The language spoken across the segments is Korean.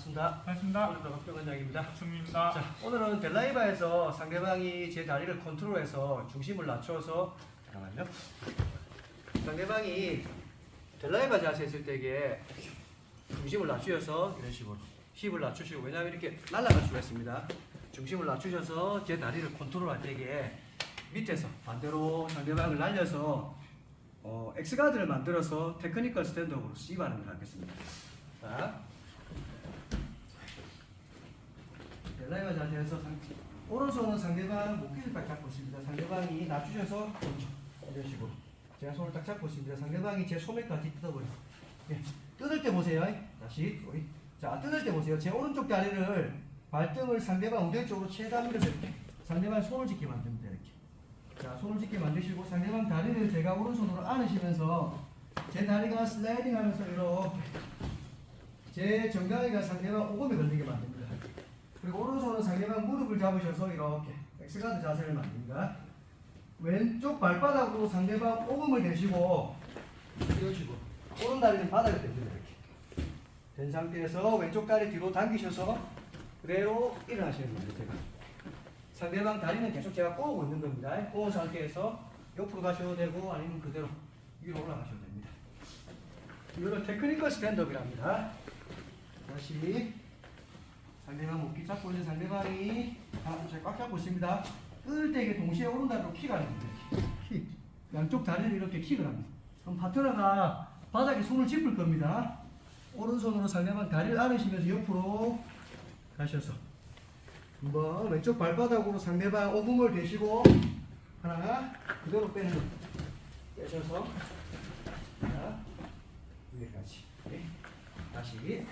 반갑습니다. 반갑습니다. 오늘도 박병 원장입니다. 중입니다. 자, 오늘은 델라이바에서 상대방이 제 다리를 컨트롤해서 중심을 낮춰서 잠깐만요. 상대방이 델라이바 자세 했을 때에 중심을 낮추셔서 이런 식으로 힙을 낮추시고 왜냐하면 이렇게 날아갈 수가 있습니다. 중심을 낮추셔서 제 다리를 컨트롤할 때에 밑에서 반대로 상대방을 날려서 어, 엑스가드를 만들어서 테크니컬 스탠드업으로 시입하는 걸 하겠습니다. 자, 델 라이바 자세에서 상, 오른손은 상대방 목기를 딱 잡고 있습니다. 상대방이 낮추셔서. 이런 식으로 제가 손을 딱 잡고 있습니다. 상대방이 제 소매까지 뜯어버려. 예. 뜯을 때 보세요. 다시 우리 자 뜯을 때 보세요. 제 오른쪽 다리를 발등을 상대방 엉덩이 쪽으로 최대한 밀어서 이렇게 상대방 손을 짚게 만듭니다. 이렇게. 자 손을 짚게 만드시고 상대방 다리를 제가 오른손으로 안으시면서 제 다리가 슬라이딩하면서 이렇게 제 정강이가 상대방 오금에 걸리게 만듭니다. 그리고 오른손은 상대방 무릎을 잡으셔서 이렇게 엑스가드 자세를 만듭니다. 왼쪽 발바닥으로 상대방 오금을 대시고 띄워주고 오른 다리는 바닥에 댑니다. 이렇게 된 상태에서 왼쪽 다리 뒤로 당기셔서 그대로 일어나시는 겁니다. 제가 상대방 다리는 계속 제가 꼬고 있는 겁니다. 꼬은 상태에서 옆으로 가셔도 되고 아니면 그대로 위로 올라가셔도 됩니다. 이거를 테크니컬 스탠드업이랍니다. 다시 상대방 목기 잡고 있는 상대방이 하나 꽉 잡고 있습니다. 뜰때 이게 동시에 오른다리로 킥 하는 겁니다. 킥. 양쪽 다리를 이렇게 킥을 합니다. 그럼 파트너가 바닥에 손을 짚을 겁니다. 오른손으로 상대방 다리를 안으시면서 옆으로 가셔서 한번 왼쪽 발바닥으로 상대방 오금을 대시고 하나 그대로 빼는 거 빼셔서 자 위에까지 네. 다시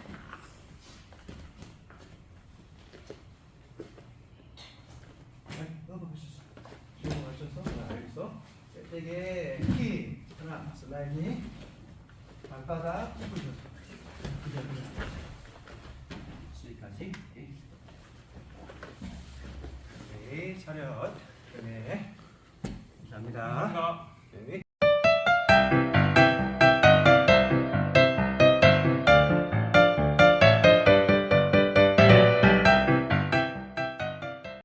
네, 넘어가셨어. 넘어가셔서 자, 여기서 빼떼게 키 하나 슬라이딩 발바닥 그대로 수위까지. 네. 네 차렷. 네. 감사합니다.